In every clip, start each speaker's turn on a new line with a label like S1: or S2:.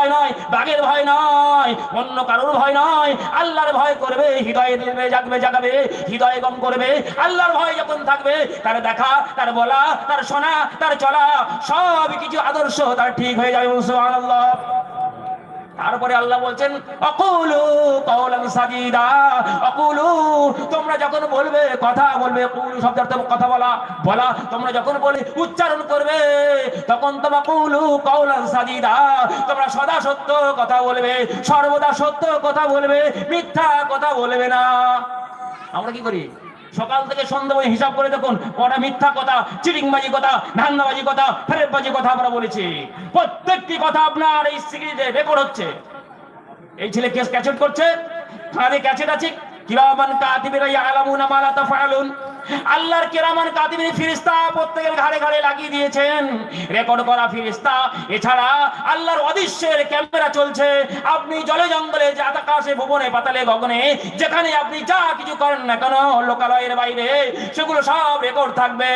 S1: ভয় নয় বাঘের ভয় নয় অন্য কারোর ভয় নয় আল্লাহর ভয় করবে, হৃদয়ে দিলবে, জাগবে, জাগাবে, হৃদয়ে গম করবে। আল্লাহর ভয় যখন থাকবে, তার দেখা, তার বলা, তার শোনা, তার চলা সব কিছু আদর্শ তার ঠিক হয়ে যাবে, সুবহানাল্লাহ। তারপরে আল্লাহ বলছেন, অকুলু কওলান সাদিদা অকুলু, তোমরা যখন বলবে, কথা বলবে, কুলু শব্দের অর্থ কথা বলা বলা, তোমরা যখন বলে, উচ্চারণ করবে, তখন তোমরা কুলু কওলান সাদিদা তোমরা সদা সত্য কথা বলবে, সর্বদা সত্য কথা বলবে, মিথ্যা কথা বলবে না। আমরা কি করি? সকাল থেকে সন্ধ্যা পর্যন্ত হিসাব করে দেখুন, কটা মিথ্যা কথা, চিটিংবাজি কথা, ধান্দাবাজি কথা ফেরেবাজি কথা আমরা বলেছি। প্রত্যেকটি কথা আপনার এই সিরিজে রেকর্ড হচ্ছে। এই ছেলে কেস ক্যাচেট করছে। কাঁধে ক্যাচেট আছে। কিরামান কাতিবিরা ইয়ালামুনা মা লা আল্লাহর কেরামান কাতিবিন ফিরিস্তা প্রত্যেকের ঘাড়ে ঘাড়ে লাগিয়ে দিয়েছেন। রেকর্ড করা ফেরেশতা এছাড়া আল্লাহর অদৃশ্যের ক্যামেরা চলছে। আপনি জলে জঙ্গলে আকাশে, ভুবনে, পাতালে, গগনে, যেখানে আপনি যা কিছু করেন না কেন, লোকালয়ের বাইরে সেগুলো সব রেকর্ড থাকবে।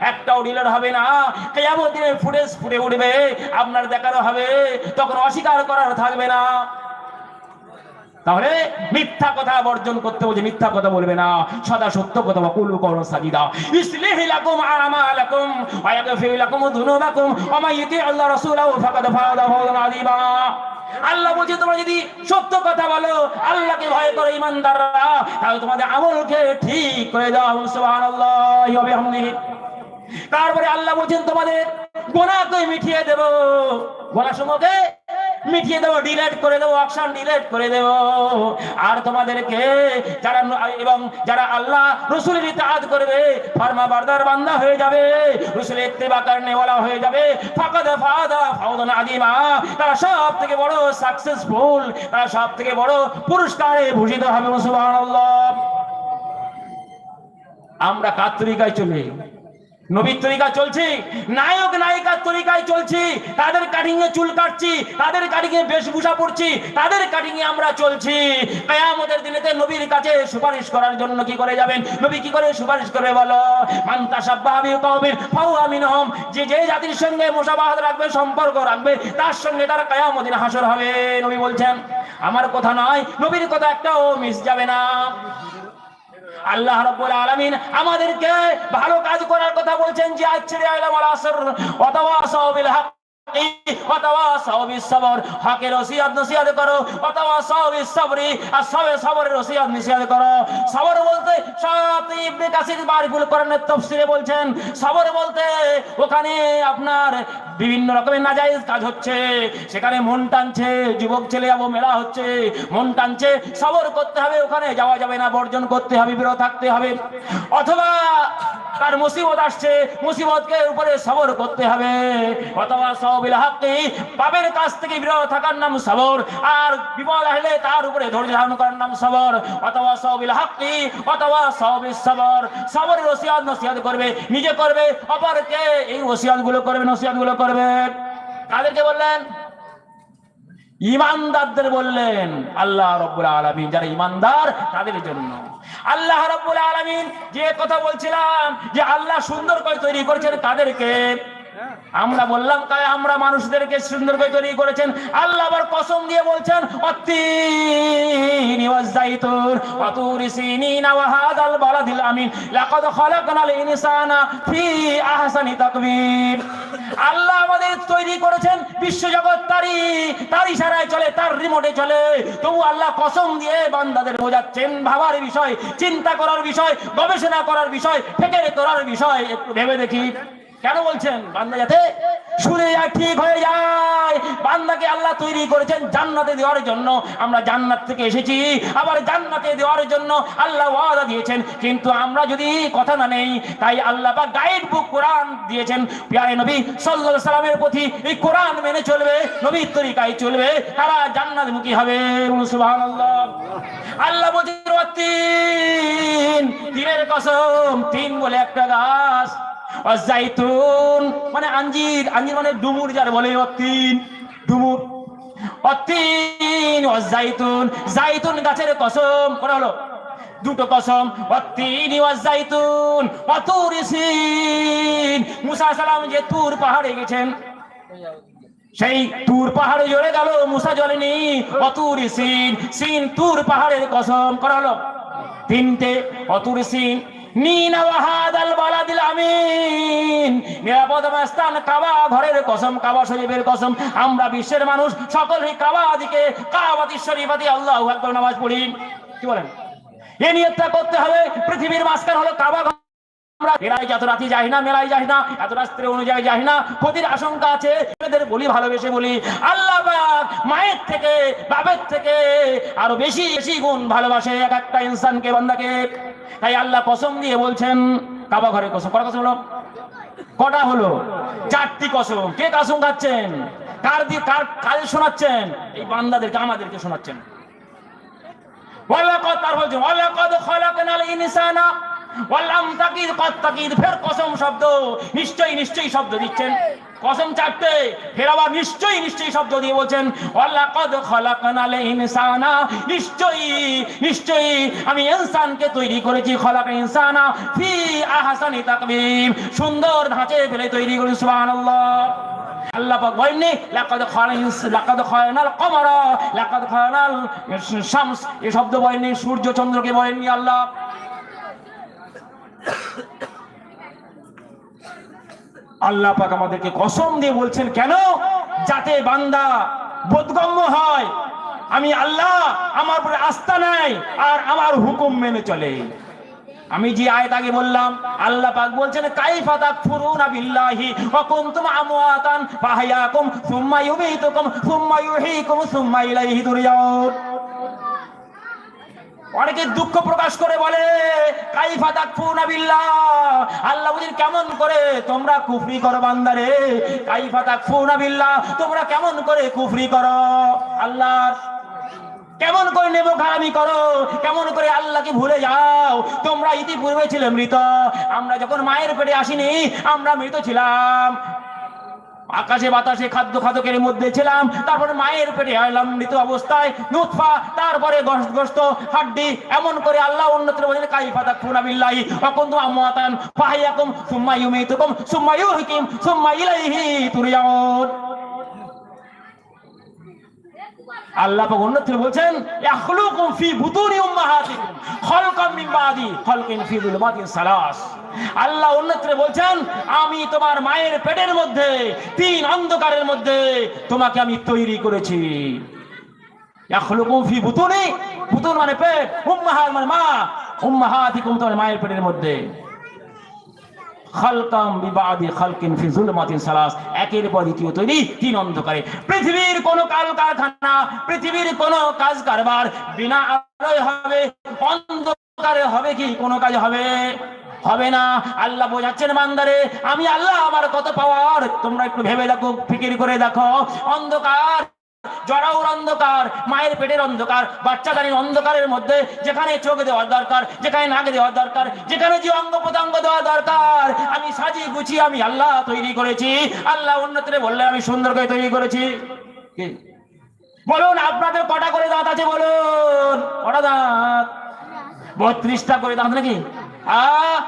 S1: একটাও ডিলার হবে না। কেয়ামত দিনের ফুটেজ ফুটে উঠবে। আপনার দেখানো হবে। তখন অস্বীকার করার থাকবে না। তাহলে মিথ্যা কথা বর্জন করতে বলছে, মিথ্যা কথা বলবে না। সদা সত্য কথা বা কুলু করো সাজিদা। ইসলিহি লাকুম আমালাকুম ওয়া ইয়াগফির লাকুম যুনুবাকুম ওয়া মা ইতি আল্লাহ রাসূলাহু ফাকাদ ফাযা ফাওজান আযীমা। আল্লাহ বলছে, তোমরা যদি সত্য কথা বলো, আল্লাহকে ভয় করো ইমানদাররা তাহলে তোমাদের আমলকে ঠিক করে দাও, সুবহানাল্লাহি ওয়া বিহামদিহি। তারপরে আল্লাহ বলছেন, তোমাদের গোনাকে মিটিয়ে দেব। গোনা সমূহকে মিটিয়ে দেবো ডিলেট করে দেবো অকশন ডিলেট করে দেব। আর তোমাদেরকে যারা এবং যারা আল্লাহ রসুলের ইতাআত করবে, ফার্মা বারদার বান্দা হয়ে যাবে, রসুলের ইত্তেবা করনেওয়ালা হয়ে যাবে। ফাকাদ ফাদা আদিমা তারা সব থেকে বড় সাকসেসফুল তারা সব থেকে বড় পুরস্কারে ভূষিত হবে, সুবহানাল্লাহ। আমরা চলে চলি নবীর তরিকা চলছি, নায়ক, নায়িকার তরিকায় চলছি, তাদের কাটিং এ চুল কাটছি, তাদের কাটিং এ বেশভূষা পড়ছি তাদের কাটিং এ আমরা চলছি। কিয়ামতের দিনেতে নবীর কাছে সুপারিশ করার জন্য কি করে যাবেন? নবী কি করে সুপারিশ করবে বলো? মান্তা সাব্বাহাবি কওমিন ফাউ আমিনহুম যে যে জাতির সঙ্গে মুসাবাহাত রাখবে, সম্পর্ক রাখবে, তার সঙ্গে তার কিয়ামতের হাসর হবে, নবী বলছেন। আমার কথা নয়, নবীর কথা একটাও মিস যাবে না। আল্লাহ রাব্বুল আলামিন আমাদেরকে ভালো কাজ করার কথা বলছেন যে আচ্ছা আলাম আল আসর ওয়া তাওয়াসাউ বিল হক। সবে সব ওখানে আপনার বিভিন্ন রকমের কাজ হচ্ছে। সেখানে মন টানছে, যুবক ছেলে যাব মেলা হচ্ছে। মন টানছে, সবর করতে হবে ওখানে, যাওয়া যাবে না, বর্জন করতে হবে, বিরত থাকতে হবে। অথবা তার মুসিবত আসছে, মুসিবতকে উপরে সবর করতে হবে। অথবা পাপের কাছ থেকে বিরত থাকার নাম আর বিপদ আসলে তার উপরে ধৈর্য ধারণ করার নাম অথবা সবিল অথবা সবরের করবে, নিজে করবে, অপরকে এই গুলো করবে গুলো করবে। তাদেরকে বললেন? ইমানদারদের বললেন, আল্লাহ রব্বুল আলামিন, যারা ইমানদার তাদের জন্য। আল্লাহ রব্বুল আলামিন যে কথা বলছিলাম, যে আল্লাহ সুন্দর করে তৈরি করেছেন কাদেরকে? আমরা বললাম, তাই আমরা মানুষদেরকে সুন্দর করে তৈরি করেছেন। আল্লাহ আবার কসম দিয়ে বলছেন আল্লাহ আমাদের তৈরি করেছেন, বিশ্বজগৎ তারই, তার ইশারায় চলে, তার রিমোটে চলে। তবু আল্লাহ কসম দিয়ে বান্দাদের বোঝাচ্ছেন, ভাবার বিষয়, চিন্তা করার বিষয়, গবেষণা করার বিষয়, ফেকের করার বিষয়, একটু ভেবে দেখি। কেন বলছেন? বান্দা যাতে শুনে যায় ঠিক হয়ে যায়। বান্দাকে আল্লাহ তৈরি করেছেন জান্নাতে দেওয়ার জন্য। আমরা জান্নাত থেকে এসেছি, আবার জান্নাতে দেওয়ার জন্য আল্লাহ ওয়াদা দিয়েছেন। কিন্তু আমরা যদি কথা না নেই, তাই আল্লাহ বা গাইড বুক কোরআন দিয়েছেন। প্রিয় নবী সাল্লাল্লাহু সাল্লামের প্রতি এই কোরআন মেনে চলবে, নবীর তরিকায় চলবে, তারা জান্নাত মুখী হবে সুবহানাল্লাহ। আল্লাহ বলছেন তিন তিনের কসম, তিন বলে একটা গাছ। জাইতুন মানে আঞ্জির আঞ্জির মানে ডুমুর যার বলে তিন ডুমুর। অতিন জাইতুন জাইতুন গাছের কসম করা হলো? দুটো কসম। অতিন জাইতুন অতুর সিন। মুসা সালাম যে তুর পাহাড়ে গেছেন, সেই তুর পাহাড়ে জ্বলে গেল, মুসা জ্বলেনি, অতুর সিন। সিন তুর পাহাড়ের কসম করালো তিনটে, অতুর সিন। আমরা বিশ্বের মানুষ, সকলেই কাবা দিকে নামাজ পড়ি। কি বলেন? এ নিয়তটা করতে হবে। পৃথিবীর মাঝখান হলো কাবা মেলায় না এত রাস্ত্রে অনুযায়ী ক্ষতির আশঙ্কা আছে। বলি ভালোবেসে বলি, আল্লাহ মায়ের থেকে থেকে আরও বেশি বেশি গুণ ভালোবাসে এক একটা ইনসানকে, বান্দাকে। তাই আল্লাহ কসম দিয়ে বলছেন, কাবা ঘরে কসম। কটা কসম হলো? কটা হলো? চারটি কসম। কে কসম খাচ্ছেন? কার দিয়ে কার কাজে শোনাচ্ছেন? এই বান্দাদেরকে, আমাদেরকে শোনাচ্ছেন। নিশ্চয়ই নিশ্চয়ই শব্দ দিচ্ছেন। কসম চারটে ফেরাবা নিশ্চয়ই নিশ্চয়ই শব্দ দিয়ে বলছেন ওয়ালাকাদ খালাকনাল ইনসানা। নিশ্চয়ই নিশ্চয়ই, আমি ইনসানকে তৈরি করেছি, খলাক ইনসানা, ফি আহসানি তাকবীম সুন্দর ধাঁচে ফেলে তৈরি করি সুবহানাল্লাহ। আল্লাহ পাক বলেননি লাকাদ খালাইস লাকাদ খালানাল কমারা, লাকাদ খালানাল শামস। এই শব্দ বলেননি সূর্য চন্দ্রকে বলেননি আল্লাহ। আল্লাহ পাক আমাদেরকে কসম দিয়ে বলছেন, কেন? যাতে বান্দা বোধগম্য হয়। আমি আল্লাহ, আমার উপরে আস্থা নাই আর আমার হুকুম মেনে চলে। আমি যে আয়াত আগে বললাম, আল্লাহ পাক বলছেন, কাইফা তাকফুরুনা বিল্লাহি ওয়া কুনতুম আমওয়াতান ফাহয়াকুম সুম্মা ইউমীতুকুম সুম্মা ইউহয়িকুম সুম্মা ইলাইহি তুরজাউন। অনেকে দুঃখ প্রকাশ করে বলে, কাইফা তাকফুরুনা বিল্লাহ, আল্লাহ বুঝির কেমন করে তোমরা কুফরি করো বান্দারে কাইফা তাকফুরুনা বিল্লাহ, তোমরা কেমন করে কুফরি করো? আল্লাহর কেমন করে নেব খারামি করো? কেমন করে আল্লাহকে ভুলে যাও? তোমরা ইতিপূর্বে ছিলে মৃত। আমরা যখন মায়ের পেটে আসিনি, আমরা মৃত ছিলাম। আকাশে বাতাসে খাদ্য খাদকের মধ্যে ছিলাম, তারপরে মায়ের পেটে লম্বিত মৃত অবস্থায় নুৎফা, তারপরে গোশত হাড্ডি, এমন করে আল্লাহ অন্যত্র বলেন কাইফা তাকফুনা বিল্লাহি ওয়া কুনতুম আমওয়াতান, ফাহিয়াকুম সুম্মা ইউমিতুকুম, সুম্মা ইউহয়িকুম সুম্মা ইলাইহি তুরজাউন আল্লাহ অন্যত্র বলছেন সালাস। আল্লাহ অন্যত্রে বলছেন, আমি তোমার মায়ের পেটের মধ্যে, তিন অন্ধকারের মধ্যে তোমাকে আমি তৈরি করেছি। মানে পেট, উম্মাহাত মানে মা, উম্মাহাতিকুম তোমার মায়ের পেটের মধ্যে। ফি যুলমাতিন সালাস। একের পর দ্বিতীয় তৈরি, তিন অন্ধকারে। পৃথিবীর কোন কারখানা পৃথিবীর কোন কাজ কারবার বিনা আলোয় হবে, অন্ধকারে হবে কি, কোন কাজ হবে? হবে না। আল্লাহ বোঝাচ্ছেন মান্দারে আমি আল্লাহ আমার কত পাওয়ার তোমরা একটু ভেবে দেখো, ফিকির করে দেখো। অন্ধকার জরাউর অন্ধকার, মায়ের পেটের অন্ধকার, বাচ্চাদানির অন্ধকারের মধ্যে, যেখানে চোখ দেওয়ার দরকার, যেখানে নাক দেওয়ার দরকার, যেখানে যে অঙ্গ প্রত্যঙ্গ দেওয়া দরকার, আমি সাজিয়ে গুছিয়ে আমি আল্লাহ তৈরি করেছি। আল্লাহ অন্যত্রে বললে আমি সুন্দর করে তৈরি করেছি। বলুন, আপনাদের কটা করে দাঁত আছে বলুন? কটা দাঁত? বত্রিশটা করে দাঁত নাকি? আ,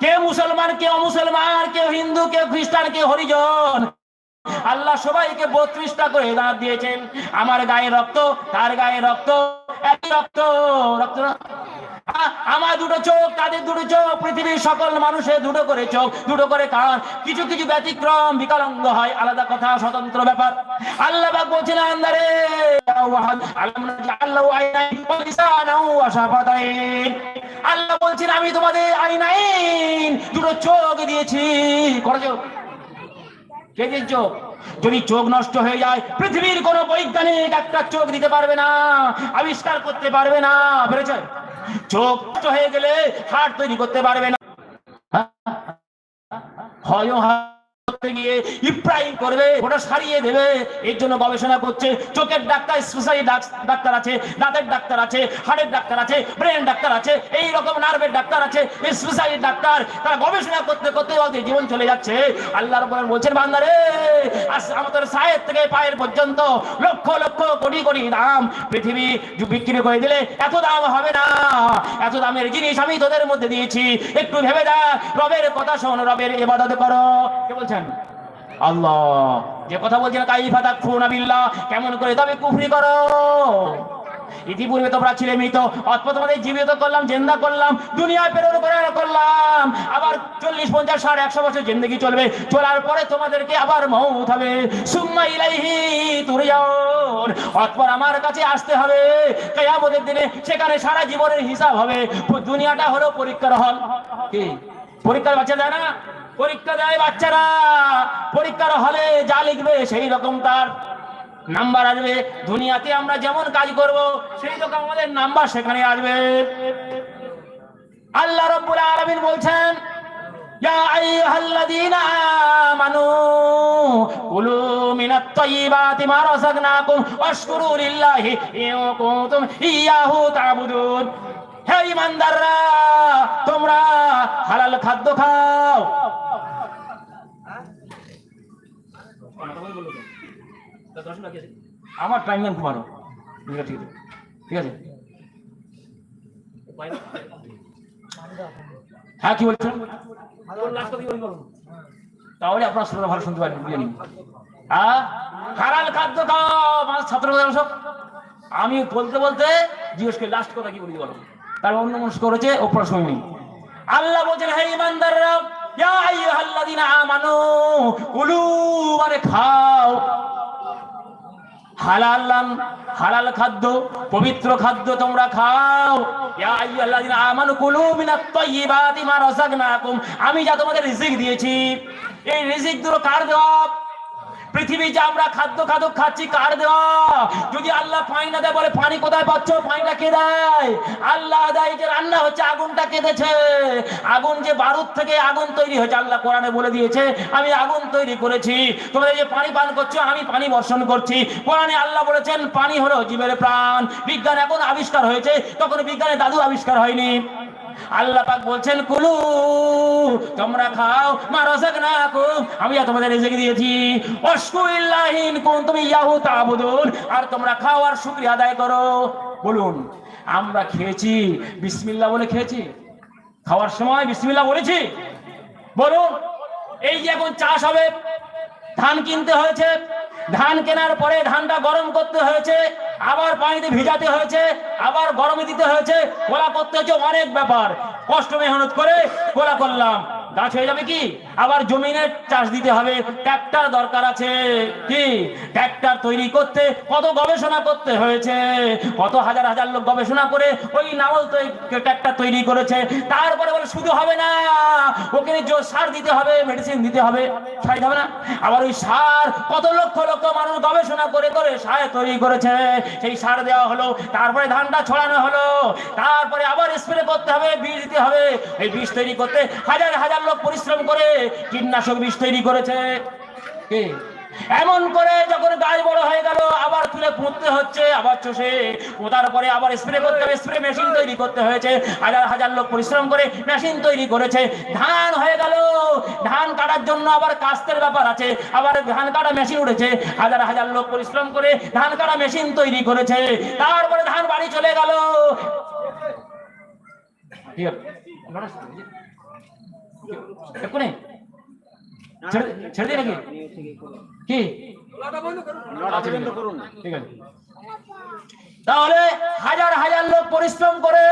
S1: কে মুসলমান, কে অমুসলমান কেউ হিন্দু কেউ খ্রিস্টান কেউ হরিজন? আল্লাহ সবাইকে বত্রিশটা করে দাঁত দিয়েছেন। আমার গায়ে রক্ত, তার গায়ে রক্ত, একই রক্ত রক্ত আমার দুটো চোখ, তাদের দুটো চোখ, পৃথিবীর সকল মানুষের দুটো করে চোখ, দুটো করে কান। কিছু কিছু ব্যতিক্রম, বিকলাঙ্গ হয়, আলাদা কথা, স্বতন্ত্র ব্যাপার। আল্লাহ পাক বলছেন আন্দারে আল্লাহ বলছেন, আমি তোমাদের আইনাইন দুটো চোখ দিয়েছি। করা চোখ যদি চোখ নষ্ট হয়ে যায় পৃথিবীর কোন বৈজ্ঞানিক একটা চোখ দিতে পারবে না আবিষ্কার করতে পারবে না বেড়েছে চোখ নষ্ট হয়ে গেলে হার্ট তৈরি করতে পারবে না হয় করতে গিয়ে ইব্রাহিম করবে, ওটা সারিয়ে দেবে। এর জন্য গবেষণা করছে, চোখের ডাক্তার স্পেশালি ডাক্তার আছে, দাঁতের ডাক্তার আছে, হাড়ের ডাক্তার আছে ব্রেন ডাক্তার আছে এই রকম নার্ভের ডাক্তার আছে স্পেশালি ডাক্তার। তারা গবেষণা করতে করতে জীবন চলে যাচ্ছে। আল্লাহর বলছেন, বান্দারে আমাদের সায়ের থেকে পায়ের পর্যন্ত লক্ষ লক্ষ, কোটি কোটি দাম পৃথিবী বিক্রি করে দিলে এত দাম হবে না। এত দামের জিনিস আমি তোদের মধ্যে দিয়েছি। একটু ভেবে দেখ, রবের কথা শোন, রবের এবাদত করো। কে বলছেন? আল্লাহ, যে কথা বলছেন কাইফা তাকফুরুনা বিল্লাহ, কেমন করে তবে কুফরি করো? ইতিপূর্বে তোমরা ছিলে মৃত অথবা তোমাদের জীবিত করলাম, জেন্দা করলাম, দুনিয়ায় প্রেরণ করে করলাম। আবার চল্লিশ, পঞ্চাশ, ষাট, একশো বছর জিন্দগি চলবে, চলার পরে তোমাদেরকে আবার মৌত হবে। সুম্মা ইলাইহি তুরজাউন, অতপর আমার কাছে আসতে হবে। কিয়ামতের দিনে সেখানে সারা জীবনের হিসাব হবে। দুনিয়াটা হলো পরীক্ষার হল। কি? পরীক্ষার বাচ্চা দেয় না? পরীক্ষা দেয় বাচ্চারা। পরীক্ষার হলে যা লিখবে সেই রকম তার নাম্বার আসবে। দুনিয়াতে আমরা যেমন কাজ করব, সেই রকম আমাদের নাম্বার সেখানে আসবে। আল্লাহ রব্বুল আলামিন বলছেন তোমরা হালাল খাদ্য খাও। আমার টাইম নেন ঘুমানো ঠিক আছে? ঠিক আছে? হ্যাঁ কি বলছেন? তাহলে আপনার শ্রোতা ভালো শুনতে পারেন বুঝে নিন। হ্যাঁ? হারাল খাদ্য খাও আমার ছাত্র সব। আমি বলতে বলতে জিজ্ঞেস করি লাস্ট কথা কি বলি বলো? তার অন্য মানুষ করেছে ও প্রশ্ন নেই। আল্লাহ বলছেন হে ইমানদাররা ইয়া আইয়ুহাল্লাযীনা আমানু কুলু মানে খাও। হালাল হালাল খাদ্য, পবিত্র খাদ্য তোমরা খাও। আমি যা তোমাদের রিজিক দিয়েছি, এই রিজিকগুলো কার দেওয়া পৃথিবী যে আমরা খাদ্য খাদ্য খাচ্ছি, কার দেওয়া? যদি আল্লাহ পানি না দেয়, বলে পানি কোথায় পাচ্ছ? পানিটা কে দেয়? আল্লাহ দেয় যে রান্না হচ্ছে, আগুনটা কেঁদেছে। আগুন যে বারুদ থেকে আগুন তৈরি হয়েছে, আল্লাহ কোরআনে বলে দিয়েছে, আমি আগুন তৈরি করেছি। তোমরা যে পানি পান করছ, আমি পানি বর্ষণ করছি। কোরআনে আল্লাহ বলেছেন, পানি হলো জীবের প্রাণ। বিজ্ঞান এখন আবিষ্কার হয়েছে, তখন বিজ্ঞানের দাদু আবিষ্কার হয়নি। আল্লাহ পাক বলছেন, কুলু, তোমরা খাও আমি তোমাদের রিজিক দিয়েছি। কোন তুমি ইয়াহু তাবুদুন আর তোমরা খাও আর শুকরিয়া আদায় করো। বলুন, আমরা খেয়েছি, বিসমিল্লাহ বলে খেয়েছি? খাওয়ার সময় বিসমিল্লাহ বলেছি? বলুন, এই যে এখন চাষ হবে, ধান কিনতে হয়েছে ধান কেনার পরে ধানটা গরম করতে হয়েছে, আবার পানিতে ভিজাতে হয়েছে, আবার গরমে দিতে হয়েছে কোলা করতে হয়েছে অনেক ব্যাপার। কষ্ট মেহনত করে কোলা করলাম। গাছ হয়ে যাবে কি? আবার জমিনের চাষ দিতে হবে। ট্রাক্টর দরকার আছে। কি? ট্রাক্টর তৈরি করতে কত গবেষণা করতে হয়েছে? কত হাজার হাজার লোক গবেষণা করে ওই নাঙল ট্রাক্টর তৈরি করেছে। তারপরে বলে, শুধু হবে না ওকে জো- সার দিতে হবে মেডিসিন দিতে হবে দিতে হবে না। আবার ওই সার কত লক্ষ লক্ষ মানুষ গবেষণা করে করে সার তৈরি করেছে। সেই সার দেওয়া হলো, তারপরে ধানটা ছড়ানো হলো, তারপরে আবার স্প্রে করতে হবে, বীজ দিতে হবে। এই বীজ তৈরি করতে হাজার হাজার লোক পরিশ্রম করে কীটনাশক বীজ তৈরি করেছে। এমন করে যখন গাছ বড় হয়ে গেল, আবার তুলে পুঁততে হচ্ছে, আবার চষে। পোতার পরে আবার স্প্রে করতে হবে স্প্রে মেশিন তৈরি করতে হয়েছে। হাজার হাজার লোক পরিশ্রম করে মেশিন তৈরি করেছে। ধান হয়ে গেল। ধান কাটার জন্য আবার কাস্তের ব্যাপার আছে। আবার ধান কাটা মেশিন উঠেছে। হাজার হাজার লোক পরিশ্রম করে ধান কাটা মেশিন তৈরি করেছে। তারপরে ধান বাড়ি চলে গেল। ঠিক আছে এক্ষুনি ছেড়ে দিই নাকি কি ঠিক আছে তাহলে হাজার হাজার লোক পরিশ্রম করে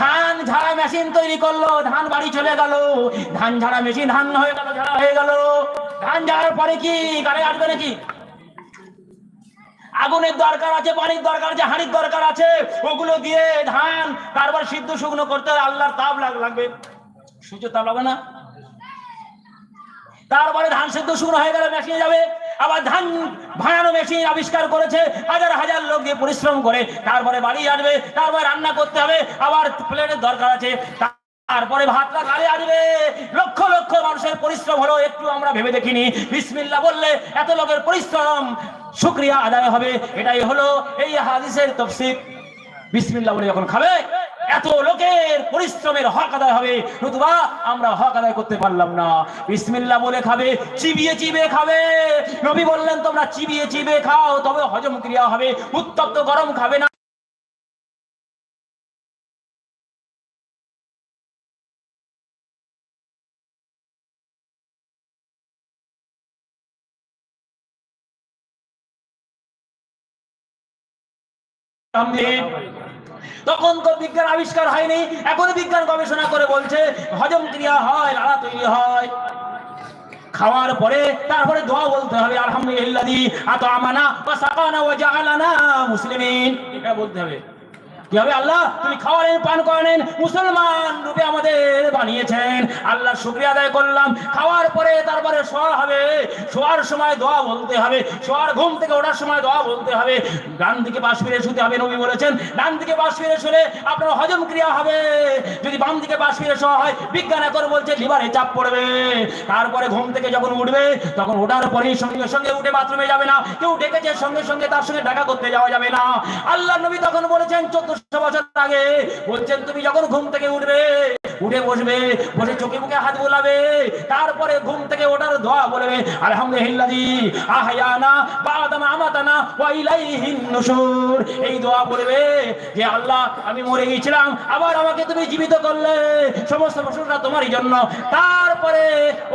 S1: ধান ঝাড়া মেশিন তৈরি করল ধান বাড়ি চলে গেল ধান ঝাড়া মেশিন ধান হয়ে গেল ঝাড়া হয়ে গেল। ধান ঝাড়ার পরে কি? গাড়ি আসবে নাকি? আগুনের দরকার আছে পানির দরকার আছে হাঁড়ির দরকার আছে। ওগুলো দিয়ে ধান তারপর সিদ্ধ শুকনো করতে আল্লাহর তাপ লাগবে। সূর্য তাপ লাগবে না। তারপরে ধান সেদ্ধ শুকনো হয়ে গেলে মেশিনে যাবে। আবার ধান ভাঙানো মেশিন আবিষ্কার করেছে। হাজার হাজার লোক দিয়ে পরিশ্রম করে তারপরে বাড়ি আসবে, তারপরে রান্না করতে হবে, আবার প্লেটের দরকার আছে। তারপরে ভাতটা গালে আসবে। লক্ষ লক্ষ মানুষের পরিশ্রম হলো, একটু আমরা ভেবে দেখিনি। বিসমিল্লাহ বললে এত লোকের পরিশ্রম, শুক্রিয়া আদায় হবে। এটাই হলো এই হাদিসের তফসির বিসমিল্লা বলে যখন খাবে, এত লোকের পরিশ্রমের হক আদায় হবে। নতুবা আমরা হক আদায় করতে পারলাম না। বিসমিল্লা বলে খাবে, চিবিয়ে চিবে খাবে। নবী বললেন, তোমরা চিবিয়ে চিবে খাও, তবে হজম ক্রিয়া হবে। উত্তপ্ত গরম খাবে না। সামনে তখন তো বিজ্ঞান আবিষ্কার হয়নি, এখন বিজ্ঞান গবেষণা করে বলছে, হজম ক্রিয়া হয়, লালা তৈরি হয়। খাওয়ার পরে তারপরে দোয়া বলতে হবে, আলহামদুলিল্লাহ, আত আমানা ওয়া সাকানা ওয়া জাআলানা মুসলিমিন। এটা বলতে হবে। কি হবে আল্লাহ? তুমি খাওয়ালেন পান করালেন মুসলমান রূপে আমাদের বানিয়েছেন। আল্লাহ শুক্রিয়া আদায় করলাম। খাওয়ার পরে তারপরে শোয়া হবে। শোয়ার সময় দোয়া বলতে হবে। শোয়ার ঘুম থেকে ওঠার সময় দোয়া বলতে হবে। ডান দিকে পাশ ফিরে শুতে হবে, নবী বলেছেন। ডান দিকে পাশ ফিরে শুলে আপনার হজম ক্রিয়া হবে। যদি বাম দিকে পাশ ফিরে শোয়া হয়, বিজ্ঞান এখন বলছে, লিভারে চাপ পড়বে। তারপরে ঘুম থেকে যখন উঠবে, তখন ওঠার পরেই সঙ্গে সঙ্গে উঠে বাথরুমে যাবে না। কেউ ডেকেছে, সঙ্গে সঙ্গে তার সঙ্গে দেখা করতে যাওয়া যাবে না। আল্লাহ নবী তখন বলেছেন, চোদ্দশো বছর আগে বলছেন, তুমি যখন ঘুম থেকে উঠবে উঠে বসবে, বসে চোখে মুখে হাত বোলাবে, তারপরে ঘুম থেকে ওঠার দোয়া বলবে, আলহামদুলিল্লাহি, আহয়ানা, বাদামা, আমাতানা, ওয়া ইলাইহিন নুশুর। এই দোয়া বলবে যে, আল্লাহ, আমি মরে গিয়েছিলাম, আবার আমাকে তুমি জীবিত করলে। সমস্ত প্রশংসা তোমারই জন্য। তারপরে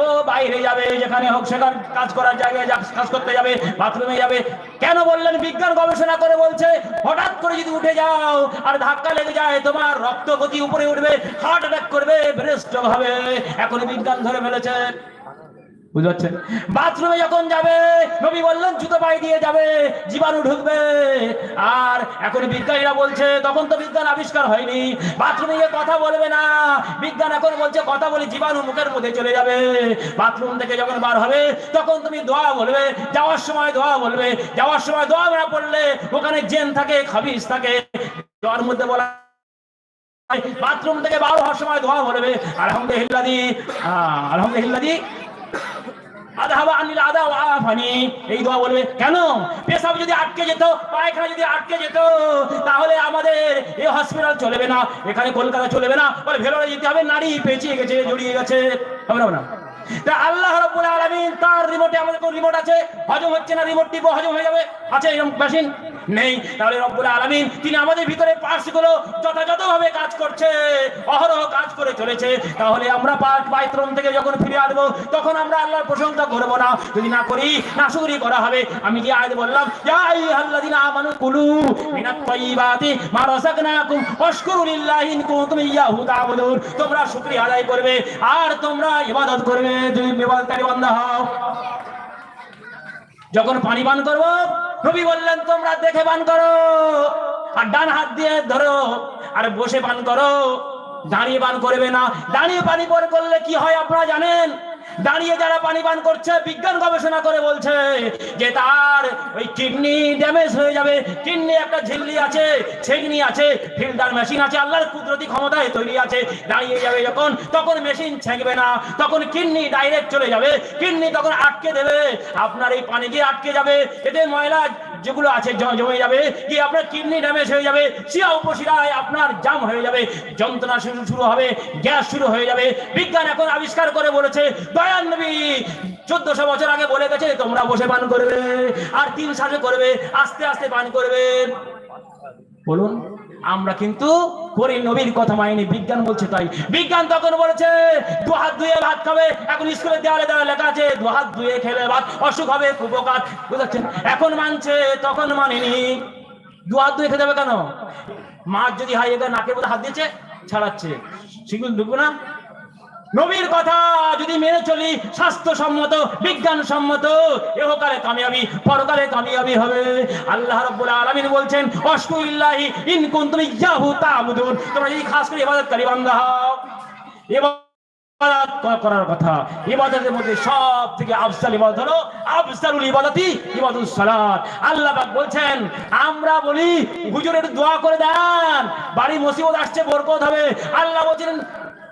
S1: ও বাইরে যাবে, যেখানে হোক সেখানে কাজ করার জায়গায় কাজ করতে যাবে, বাথরুমে যাবে। কেন বললেন? বিজ্ঞান গবেষণা করে বলছে, হঠাৎ করে যদি উঠে যাও আর ধাক্কা লেগে যায়, তোমার রক্ত গতি উপরে উঠবে, হার্ট অ্যাটাক করবে ব্রেস্ট হবে এখন বিজ্ঞান ধরে ফেলেছে। বুঝতে পারছেন? বাথরুমে যখন যাবে, নবী বললেন, জুতো পায়ে দিয়ে যাবে, জীবাণু ঢুকবে। আর এখন বিজ্ঞানীরা বলছে, তখন তো বিজ্ঞান আবিষ্কার হয়নি। বাথরুমে গিয়ে কথা বলবে না। বিজ্ঞান এখন বলছে, কথা বলে জীবাণু মুখের মধ্যে চলে যাবে। বাথরুম থেকে যখন বার হবে, তখন তুমি দোয়া বলবে। যাওয়ার সময় দোয়া বলবে। যাওয়ার সময় দোয়া না পড়লে ওখানে জেন থাকে, খাবিজ থাকে। দোয়ার মধ্যে বলা বাথরুম থেকে বার হওয়ার সময় দোয়া বলবে আলহামদুলিল্লাহ আলহামদুলিল্লাহ। আধাবা আনিল আদা এই দোয়া বলবে কেন? পেশাব যদি আটকে যেত পায়খানা যদি আটকে যেত তাহলে আমাদের এই হসপিটাল চলবে না এখানে কলকাতা চলবে না। বলে ভেলোরে যেতে হবে নারী পেঁচিয়ে গেছে জড়িয়ে গেছে। না, আল্লাহ রাব্বুল আলামিন তার রিমোটে আমাদের কোন রিমোট আছে? হজম হচ্ছে না রিমোট টিপো হজম হয়ে যাবে? আছে এরকম মেশিন নেই। তাহলে রব্বুল আলামিন তিনি আমাদের ভিতরে পার্টসগুলো যথাযথভাবে কাজ করছে, অহরহ কাজ করে চলেছে। তাহলে আমরা পার্ট বাথরুম থেকে যখন ফিরে আসব, তখন আমরা আল্লাহর প্রশংসা করব না। যদি না করি, না শুকরি করা হবে। আমি কি আজ বললাম আমানু কুলু মিনাত মা রাযাকনাকুম ইন কুনতুম ইয়াহু তা'বুদুন। তোমরা শুকরিয়া আদায় করবে, আর তোমরা ইবাদত করবে। যদি বান্দা হও, যখন পানি পান করব নবী বললেন, তোমরা দেখে পান করো আর ডান হাত দিয়ে ধরো আর বসে পান করো। দাঁড়িয়ে পান করবে না। দাঁড়িয়ে পানি পান করলে কি হয় আপনারা জানেন? দাঁড়িয়ে যারা পানি পান করছে, বিজ্ঞান গবেষণা করে বলছে যে তার ওই কিডনি ড্যামেজ হয়ে যাবে। কিডনি একটা ঝিল্লি আছে ছেগনি আছে, ফিল্টার মেশিন আছে, আল্লাহর কুদরতি ক্ষমতায় তৈরি আছে। দাঁড়িয়ে যাবে যখন, তখন মেশিন ছেঁকবে না, তখন কিডনি ডাইরেক্ট চলে যাবে। কিডনি তখন আটকে দেবে। আপনার এই পানি গিয়ে আটকে যাবে। এতে ময়লা যেগুলো আছে জম যাবে কি আপনার কিডনি ড্যামেজ হয়ে যাবে শিরা উপশিরায় আপনার জাম হয়ে যাবে, যন্ত্রণা শুরু হবে, গ্যাস শুরু হয়ে যাবে। বিজ্ঞান এখন আবিষ্কার করে বলেছে দয়ান নবী, চোদ্দশো বছর আগে বলে গেছে, তোমরা বসে পান করবে, আর তিন সাজে করবে, আস্তে আস্তে পান করবে। বলুন। আমরা কিন্তু করি নবীর কথা মাইনি বিজ্ঞান বলছে তাই। বিজ্ঞান তখন বলেছে দু হাত ধুয়ে ভাত খাবে, এখন স্কুলের দেওয়ালে দেওয়ালে লেখা আছে দু হাত ধুয়ে খেলে ভাত অসুখ হবে উপকার। বুঝাচ্ছেন এখন মানছে, তখন মানেনি। দু হাত ধুয়ে খেতে হবে কেন? মাছ যদি হাই এখানে নাকে বলে হাত দিয়েছে, ছাড়াচ্ছে। সেগুলো ঢুকবো না? নবীর কথা যদি মেনে চলি, স্বাস্থ্যসম্মত বিজ্ঞান সম্মত এহকালে কামিয়াবি, পরকালে কামিয়াবি হবে। আল্লাহ রাব্বুল আলামিন বলছেন অশকুরিল্লাহি ইন কুনতুম ইয়াহু তা'বুদুন তোমরা যদি খাস করে ইবাদতকারী বান্দা হও, ইবাদত করার কথা। ইবাদতের মধ্যে সব থেকে আফসাল ইবাদত হলো আফসালুল ইবাদতি ইবাদুস সালাত। আল্লাহ পাক বলছেন, আমরা বলি, হুজুরের দোয়া করে দেন, বাড়ি মুসিবত আসছে, বরকত হবে। আল্লাহ বলছেন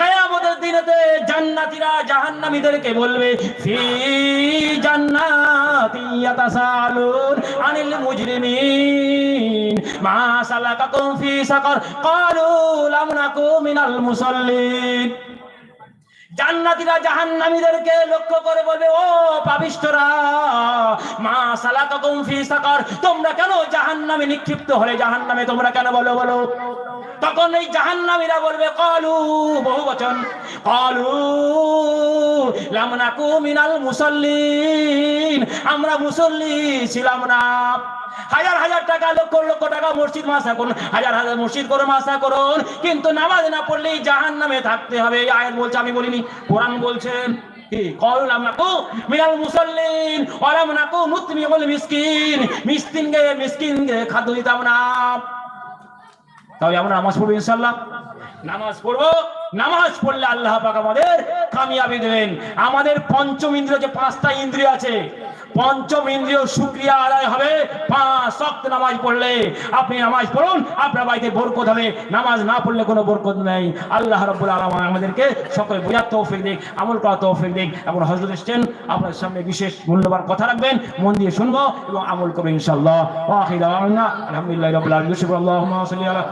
S1: কিয়ামতের দিনেতে জান্নাতীরা জাহান্নামীদেরকে বলবে, ফি জান্নাতি ইয়াতাসালুন আনিল মুজরিমিন। মা সালাকাকুম ফি সাকার। ক্বালু লাম নাকু মিনাল মুসাল্লিন। জান্নাতীরা জাহান্নামীদেরকে লক্ষ্য করে বলবে, ও পাবিষ্টরা মা সালাকাকুম ফি সাকার। তোমরা কেন জাহান্নামে নিক্ষিপ্ত হলে? জাহান্নামে তোমরা কেন বলো বলো? তখন এই জাহান্নামীরা বলবে, কলু বহু বচন কলু লামনাকু মিনাল মুসল্লিন, আমরা মুসল্লি ছিলাম না। হাজার হাজার টাকা, লক্ষ লক্ষ টাকা মসজিদ মাসা করুন হাজার হাজার মসজিদ করে মাসা করুন কিন্তু নামাজ না পড়লেই জাহান নামে থাকতে হবে আয়াত বলছে, আমি বলিনি, কোরআন বলছেন মিসকিন মিসকিনকে খাদ্য দিতাম না। তাহলে আমরা নামাজ পড়ব ইনশাল্লাহ নামাজ পড়ব নামাজ পড়লে আল্লাহ পাক আমাদের কামিয়াবি দেবেন। আমাদের পঞ্চম ইন্দ্রিয় যে পাঁচটা ইন্দ্রিয় আছে পঞ্চম ইন্দ্রিয় শুক্রিয়া আদায় হবে। পাঁচ সপ্ত নামাজ পড়লে আপনি নামাজ পড়ুন, আপনার বাড়িতে বরকত হবে। নামাজ না পড়লে কোনো বরকত নেই। আল্লাহ রব্বুল আলম আমাদেরকে সকলে বোঝার তৌফিক দিক, আমল করা তৌফিক দিক এবং হজরত এসছেন, আপনার সামনে বিশেষ মূল্যবান কথা রাখবেন, মন দিয়ে শুনব এবং আমল করব ইনশাল্লাহ আলহামদুলিল্লাহ রবিল আলম আল্লাহ